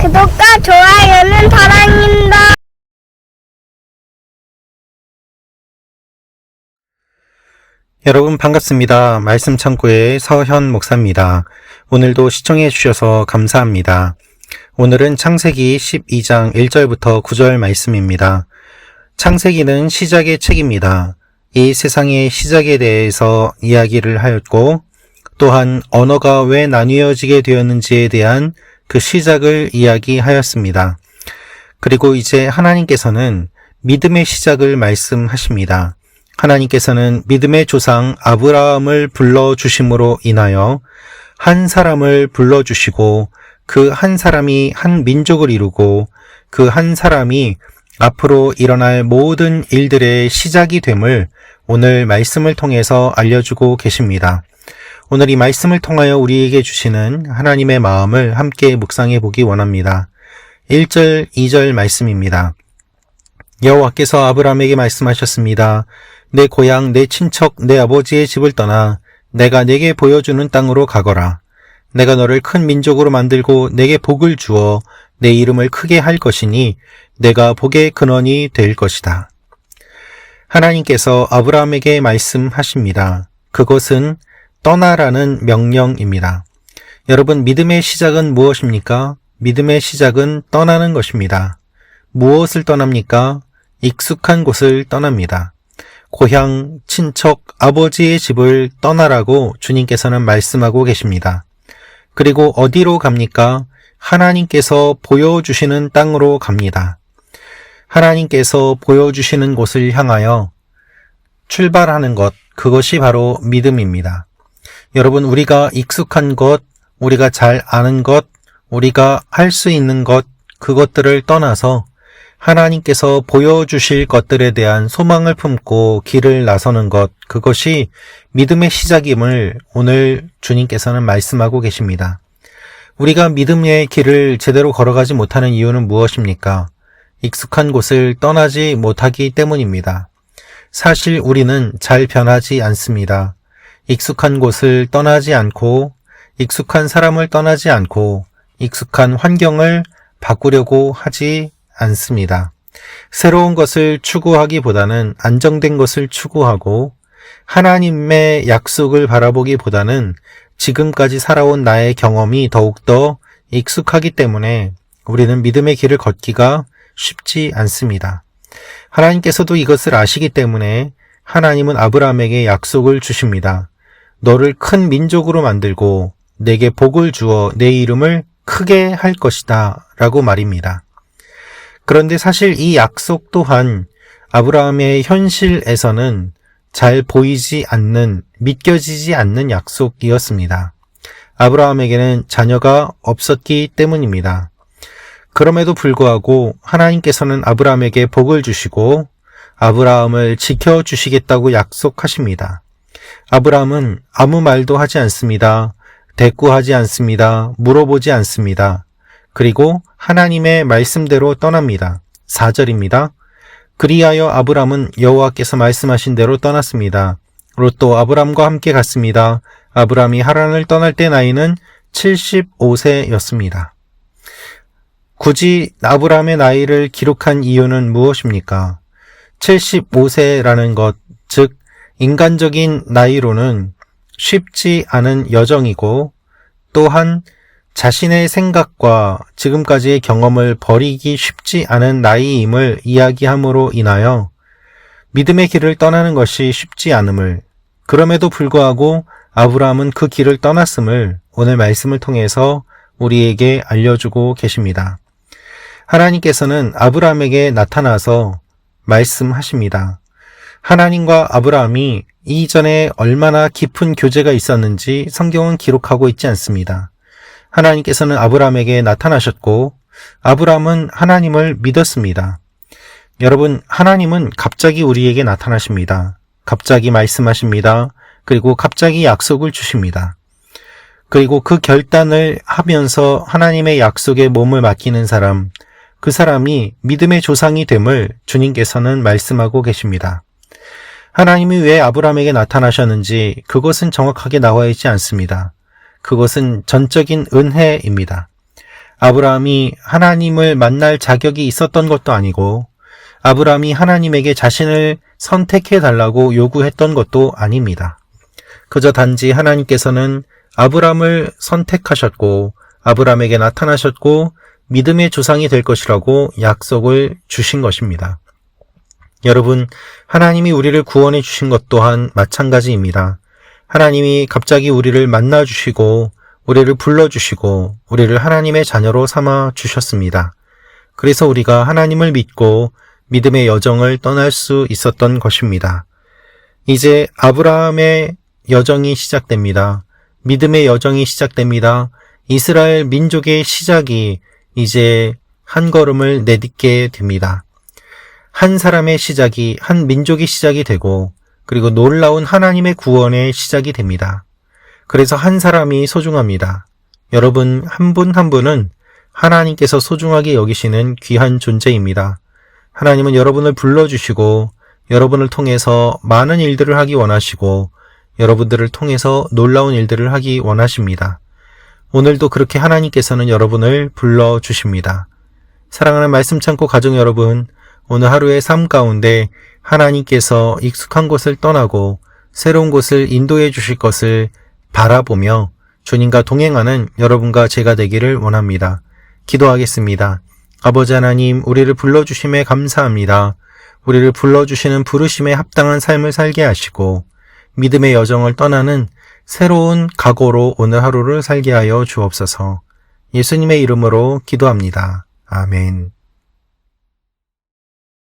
구독과 좋아요는 사랑입니다. 여러분 반갑습니다. 말씀 창고의 서현 목사입니다. 오늘도 시청해 주셔서 감사합니다. 오늘은 창세기 12장 1절부터 9절 말씀입니다. 창세기는 시작의 책입니다. 이 세상의 시작에 대해서 이야기를 하였고 또한 언어가 왜 나뉘어지게 되었는지에 대한 그 시작을 이야기하였습니다. 그리고 이제 하나님께서는 믿음의 시작을 말씀하십니다. 하나님께서는 믿음의 조상 아브라함을 불러주심으로 인하여 한 사람을 불러주시고 그 한 사람이 한 민족을 이루고 그 한 사람이 앞으로 일어날 모든 일들의 시작이 됨을 오늘 말씀을 통해서 알려주고 계십니다. 오늘 이 말씀을 통하여 우리에게 주시는 하나님의 마음을 함께 묵상해 보기 원합니다. 1절, 2절 말씀입니다. 여호와께서 아브라함에게 말씀하셨습니다. 내 고향, 내 친척, 내 아버지의 집을 떠나 내가 내게 보여주는 땅으로 가거라. 내가 너를 큰 민족으로 만들고 내게 복을 주어 내 이름을 크게 할 것이니 내가 복의 근원이 될 것이다. 하나님께서 아브라함에게 말씀하십니다. 그것은 떠나라는 명령입니다. 여러분, 믿음의 시작은 무엇입니까? 믿음의 시작은 떠나는 것입니다. 무엇을 떠납니까? 익숙한 곳을 떠납니다. 고향, 친척, 아버지의 집을 떠나라고 주님께서는 말씀하고 계십니다. 그리고 어디로 갑니까? 하나님께서 보여주시는 땅으로 갑니다. 하나님께서 보여주시는 곳을 향하여 출발하는 것, 그것이 바로 믿음입니다. 여러분, 우리가 익숙한 것, 우리가 잘 아는 것, 우리가 할 수 있는 것, 그것들을 떠나서 하나님께서 보여주실 것들에 대한 소망을 품고 길을 나서는 것, 그것이 믿음의 시작임을 오늘 주님께서는 말씀하고 계십니다. 우리가 믿음의 길을 제대로 걸어가지 못하는 이유는 무엇입니까? 익숙한 곳을 떠나지 못하기 때문입니다. 사실 우리는 잘 변하지 않습니다. 익숙한 곳을 떠나지 않고, 익숙한 사람을 떠나지 않고, 익숙한 환경을 바꾸려고 하지 않습니다. 새로운 것을 추구하기보다는 안정된 것을 추구하고 하나님의 약속을 바라보기보다는 지금까지 살아온 나의 경험이 더욱더 익숙하기 때문에 우리는 믿음의 길을 걷기가 쉽지 않습니다. 하나님께서도 이것을 아시기 때문에 하나님은 아브라함에게 약속을 주십니다. 너를 큰 민족으로 만들고 내게 복을 주어 내 이름을 크게 할 것이다 라고 말입니다. 그런데 사실 이 약속 또한 아브라함의 현실에서는 잘 보이지 않는, 믿겨지지 않는 약속이었습니다. 아브라함에게는 자녀가 없었기 때문입니다. 그럼에도 불구하고 하나님께서는 아브라함에게 복을 주시고 아브라함을 지켜주시겠다고 약속하십니다. 아브라함은 아무 말도 하지 않습니다. 대꾸하지 않습니다. 물어보지 않습니다. 그리고 하나님의 말씀대로 떠납니다. 4절입니다. 그리하여 아브람은 여호와께서 말씀하신 대로 떠났습니다. 롯도 아브람과 함께 갔습니다. 아브람이 하란을 떠날 때 나이는 75세였습니다. 굳이 아브람의 나이를 기록한 이유는 무엇입니까? 75세라는 것, 즉 인간적인 나이로는 쉽지 않은 여정이고 또한 자신의 생각과 지금까지의 경험을 버리기 쉽지 않은 나이임을 이야기함으로 인하여 믿음의 길을 떠나는 것이 쉽지 않음을 그럼에도 불구하고 아브라함은 그 길을 떠났음을 오늘 말씀을 통해서 우리에게 알려주고 계십니다. 하나님께서는 아브라함에게 나타나서 말씀하십니다. 하나님과 아브라함이 이전에 얼마나 깊은 교제가 있었는지 성경은 기록하고 있지 않습니다. 하나님께서는 아브라함에게 나타나셨고 아브라함은 하나님을 믿었습니다. 여러분, 하나님은 갑자기 우리에게 나타나십니다. 갑자기 말씀하십니다. 그리고 갑자기 약속을 주십니다. 그리고 그 결단을 하면서 하나님의 약속에 몸을 맡기는 사람, 그 사람이 믿음의 조상이 됨을 주님께서는 말씀하고 계십니다. 하나님이 왜 아브라함에게 나타나셨는지 그것은 정확하게 나와 있지 않습니다. 그것은 전적인 은혜입니다. 아브라함이 하나님을 만날 자격이 있었던 것도 아니고 아브라함이 하나님에게 자신을 선택해 달라고 요구했던 것도 아닙니다. 그저 단지 하나님께서는 아브라함을 선택하셨고 아브라함에게 나타나셨고 믿음의 조상이 될 것이라고 약속을 주신 것입니다. 여러분, 하나님이 우리를 구원해 주신 것 또한 마찬가지입니다. 하나님이 갑자기 우리를 만나 주시고 우리를 불러 주시고 우리를 하나님의 자녀로 삼아 주셨습니다. 그래서 우리가 하나님을 믿고 믿음의 여정을 떠날 수 있었던 것입니다. 이제 아브라함의 여정이 시작됩니다. 믿음의 여정이 시작됩니다. 이스라엘 민족의 시작이 이제 한 걸음을 내딛게 됩니다. 한 사람의 시작이 한 민족의 시작이 되고 그리고 놀라운 하나님의 구원의 시작이 됩니다. 그래서 한 사람이 소중합니다. 여러분 한분한 분은 하나님께서 소중하게 여기시는 귀한 존재입니다. 하나님은 여러분을 불러주시고 여러분을 통해서 많은 일들을 하기 원하시고 여러분들을 통해서 놀라운 일들을 하기 원하십니다. 오늘도 그렇게 하나님께서는 여러분을 불러주십니다. 사랑하는 말씀 참고 가정 여러분, 오늘 하루의 삶 가운데 하나님께서 익숙한 곳을 떠나고 새로운 곳을 인도해 주실 것을 바라보며 주님과 동행하는 여러분과 제가 되기를 원합니다. 기도하겠습니다. 아버지 하나님, 우리를 불러주심에 감사합니다. 우리를 불러주시는 부르심에 합당한 삶을 살게 하시고 믿음의 여정을 떠나는 새로운 각오로 오늘 하루를 살게 하여 주옵소서. 예수님의 이름으로 기도합니다. 아멘.